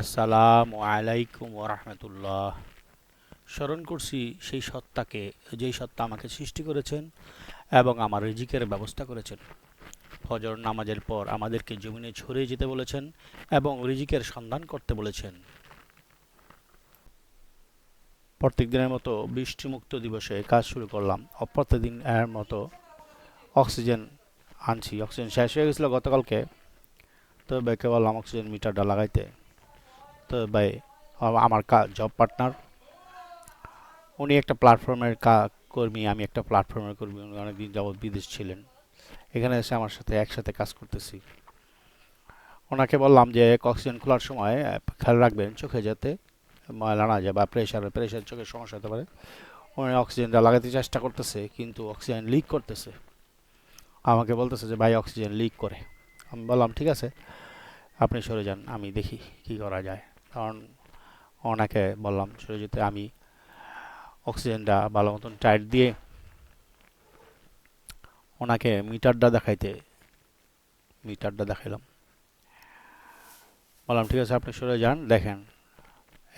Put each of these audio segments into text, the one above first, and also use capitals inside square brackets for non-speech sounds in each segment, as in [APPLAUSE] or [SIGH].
আসসালামু আলাইকুম ওরহমতুল্লাহ স্মরণ করছি সেই সত্তাকে, যেই সত্তা আমাকে সৃষ্টি করেছেন এবং আমার রিজিকের ব্যবস্থা করেছেন। ফজর নামাজের পর আমাদেরকে জমিনে ছড়িয়ে যেতে বলেছেন এবং রিজিকের সন্ধান করতে বলেছেন। প্রত্যেক দিনের মতো বৃষ্টিমুক্ত দিবসে কাজ শুরু করলাম। অপ্রত্যেক দিন এর মতো অক্সিজেন আনছি। অক্সিজেন শেষ হয়ে গেছিল গতকালকে। তো ব্যাকে বললাম অক্সিজেন মিটারটা লাগাইতে আ- আমার জব পার্টনার উনি একটা প্ল্যাটফর্মের কর্মী, আমি একটা প্ল্যাটফর্মের কর্মী, উনি অনেকদিন যাবৎ বিদেশ ছিলেন। এখানে এসে আমার সাথে একসাথে কাজ করতেছি। ওনাকে বললাম যে অক্সিজেন খোলার সময় খেয়াল রাখবেন চোখে যাতে ময়লা না যায় বা প্রেশার প্রেশার চোখের সমস্যা হতে পারে। উনি অক্সিজেনটা লাগাতে চেষ্টা করতেছে, কিন্তু অক্সিজেন লিক করতেছে। আমাকে বলতেছে যে, ভাই অক্সিজেন লিক করে। আমি বললাম, ঠিক আছে, আপনি সরে যান, আমি দেখি কি করা যায়। কারণ ওনাকে বললাম সরে যেতে আমি অক্সিজেনটা ভালো মতন টাইট দিয়ে ওনাকে মিটারটা দেখাইতে, মিটারটা দেখাইলাম। বললাম, ঠিক আছে, আপনি সরে যান, দেখেন।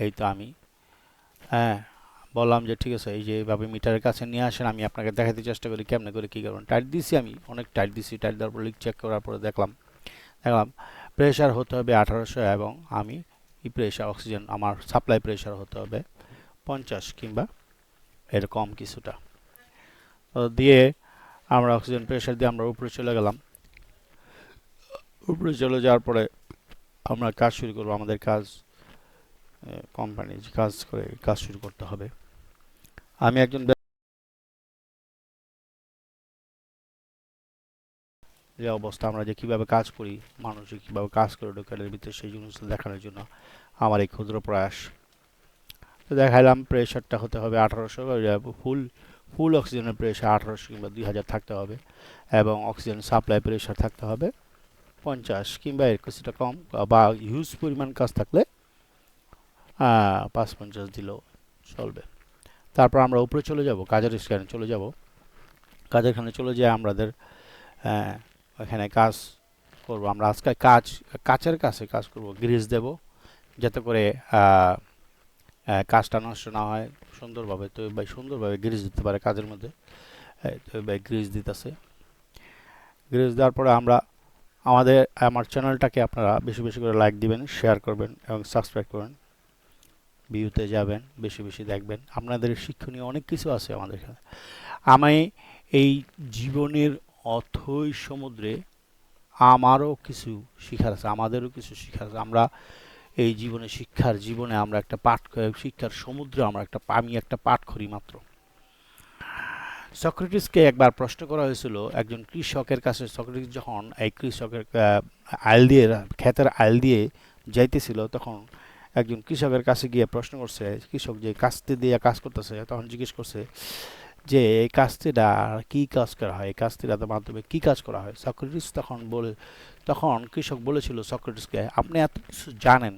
এই তো আমি। হ্যাঁ বললাম যে, ঠিক আছে, এই যে এইভাবে মিটারের কাছে নিয়ে আসেন, আমি আপনাকে দেখাতে চেষ্টা করি, কেমনে করে কী করবেন। টাইট দিছি আমি, অনেক টাইট দিছি টাইট দেওয়ার পর লিক চেক করার পরে দেখলাম দেখলাম প্রেশার হতে হবে আঠারোশো এবং আমি প্রেশার অক্সিজেন আমার সাপ্লাই প্রেশার হতে হবে পঞ্চাশ কিংবা এর কম কিছুটা। দিয়ে আমরা অক্সিজেন প্রেশার দিয়ে আমরা উপরে চলে গেলাম। উপরে চলে যাওয়ার পরে আমরা কাজ শুরু করব, আমাদের কাজ কোম্পানি কাজ করে, কাজ শুরু করতে হবে। আমি একজন যে অবস্থা আমরা যে কীভাবে কাজ করি, মানুষ কীভাবে কাজ করে দোকানের ভিতরে সেই জিনিসটা দেখানোর জন্য আমার এই ক্ষুদ্র প্রয়াস। তো দেখাইলাম প্রেশারটা হতে হবে আঠারোশো ফুল ফুল অক্সিজেনের প্রেশার আঠারোশো কিংবা দুই হাজার থাকতে হবে এবং অক্সিজেন সাপ্লাই প্রেশার থাকতে হবে পঞ্চাশ কিংবা এর কিছুটা কম বা হিউজ পরিমাণ কাজ থাকলে পাঁচ পঞ্চাশ দিলেও চলবে। তারপর আমরা উপরে চলে যাব, কাজের স্ক্যানে চলে যাব। কাজের খানে চলে যেয়ে আমাদের ওখানে কাজ করব। আমরা আজকে কাজ কাচের কাছে কাজ করব, গ্রিজ দেব, যাতে করে কাজটা নষ্ট না হয় সুন্দরভাবে। তো ভাই সুন্দরভাবে গ্রিজ দিতে পারে কাজের মধ্যে। তো ভাই গ্রিজ দিতেছে। গ্রিজ দেওয়ার পরে আমরা আমাদের, আমার চ্যানেলটাকে আপনারা বেশি বেশি করে লাইক দিবেন শেয়ার করবেন এবং সাবস্ক্রাইব করবেন। ভিউতে যাবেন, বেশি বেশি দেখবেন। আপনাদের শিক্ষণীয় অনেক কিছু আছে আমাদের এখানে। আমি এই জীবনের অথৈ সমুদ্রে আমারও কিছু শিখার আছে, আমাদেরও কিছু শিখার আছে। আমরা এই জীবনে শিক্ষার জীবনে আমরা একটা পাঠ শিক্ষার সমুদ্রে আমরা একটা আমি একটা পাঠ করি মাত্র। সক্রেটিসকে একবার প্রশ্ন করা হয়েছিল, একজন কৃষকের কাছে, সক্রেটিস যখন এই কৃষকের আইল দিয়ে, ক্ষেতের আইল দিয়ে যাইতেছিল, তখন একজন কৃষকের কাছে গিয়ে প্রশ্ন করছে, কৃষক যে কাস্তে দিয়ে কাজ করতেছে, তখন জিজ্ঞেস করছে যে এই কাস্তিটা কি কাজ করা হয়, এই কাস্তিটার মাধ্যমে কি কাজ করা হয়? সক্রেটিস তখন বলে, তখন কৃষক বলেছিল সক্রেটিসকে, আপনি এত কিছু জানেন,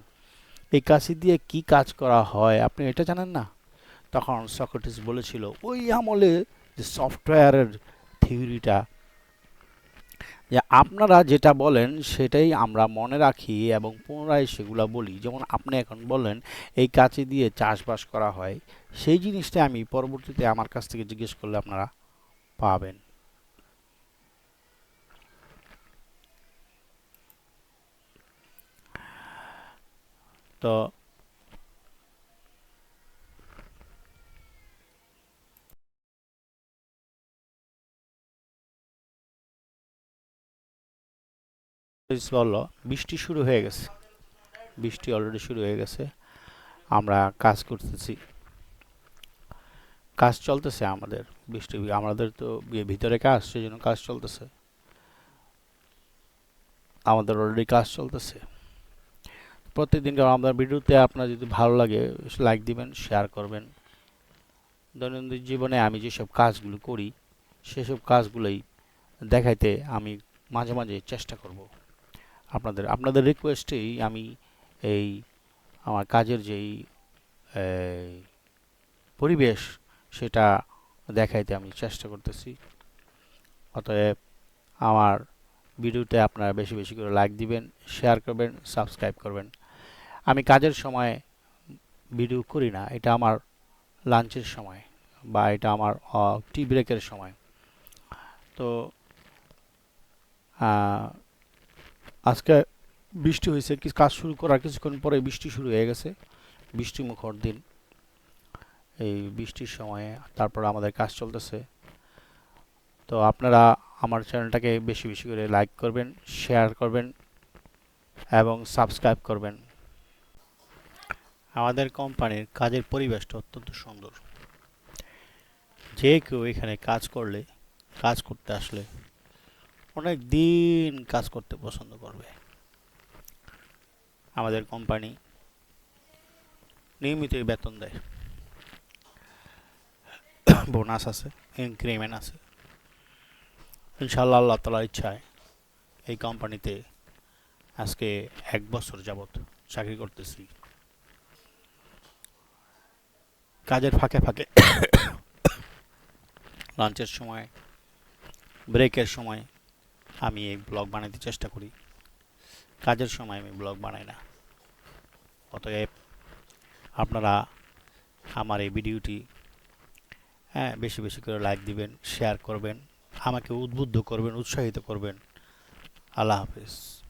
এই কাশি দিয়ে কি কাজ করা হয়? আপনি এটা জানেন না? তখন সক্রেটিস বলেছিল, ওই আমলে যে সফটওয়্যারের থিওরিটা যে আপনারা যেটা বলেন সেটাই আমরা মনে রাখি এবং পুনরায় সেগুলো বলি। যেমন আপনি এখন বললেন এই কাঁচি দিয়ে চাষবাস করা হয়, সেই জিনিসটা আমি পরবর্তীতে আমার কাছ থেকে জিজ্ঞেস করলে আপনারা পাবেন। তো বলল বৃষ্টি শুরু হয়ে গেছে। বৃষ্টি অলরেডি শুরু হয়ে গেছে। আমরা কাজ করতেছি। কাজ চলতেছে আমাদের, বৃষ্টি আমাদের তো ভিতরে কাজ সেই জন্য কাজ চলতেছে। আমাদের অলরেডি কাজ চলতেছে। প্রত্যেকদিন আমাদের ভিডিওতে আপনার যদি ভালো লাগে লাইক দিবেন শেয়ার করবেন। দৈনন্দিন জীবনে আমি যেসব কাজগুলো করি, সেসব কাজগুলোই দেখাইতে আমি মাঝে মাঝে চেষ্টা করব। আপনাদের আপনাদের রিকোয়েস্টেই আমি এই আমার কাজের যেই পরিবেশ, সেটা দেখাইতে আমি চেষ্টা করতেছি। অতএব আমার ভিডিওতে আপনারা বেশি বেশি করে লাইক দিবেন শেয়ার করবেন সাবস্ক্রাইব করবেন। আমি কাজের সময় ভিডিও করি না, এটা আমার লাঞ্চের সময় বা এটা আমার টি ব্রেকের সময়। তো আজকে বৃষ্টি হয়েছে কি কাজ শুরু করার কিছুক্ষণ পরে বৃষ্টি শুরু হয়ে গেছে। বৃষ্টি মুখর দিন। এই বৃষ্টির সময়ে তারপর আমাদের কাজ চলতেছে। তো আপনারা আমার চ্যানেলটাকে বেশি বেশি করে লাইক করবেন, শেয়ার করবেন এবং সাবস্ক্রাইব করবেন। আমাদের কোম্পানির কাজের পরিবেশটা অত্যন্ত সুন্দর। যে কেউ এখানে কাজ করলে, কাজ করতে আসলে অনেক দিন কাজ করতে পছন্দ করবে। আমাদের কোম্পানি নিয়মিতই বেতন দেয়। বোনাস আছে, ইনক্রিমেন্ট আছে। ইনশাল্লাহ আল্লাহ তালার ইচ্ছায় এই কোম্পানিতে আজকে এক বছর যাবৎ চাকরি করতেছি। কাজের ফাঁকে ফাঁকে [COUGHS] লাঞ্চের সময়, ব্রেকের সময় আমি এই ব্লগ বানাতে চেষ্টা করি। কাজের সময় আমি ব্লগ বানাই না। অতএব আপনারা আমার এই ভিডিওটি হ্যাঁ বেশি বেশি করে লাইক দিবেন শেয়ার করবেন, আমাকে উদ্বুদ্ধ করবেন, উৎসাহিত করবেন। আল্লাহ হাফিজ।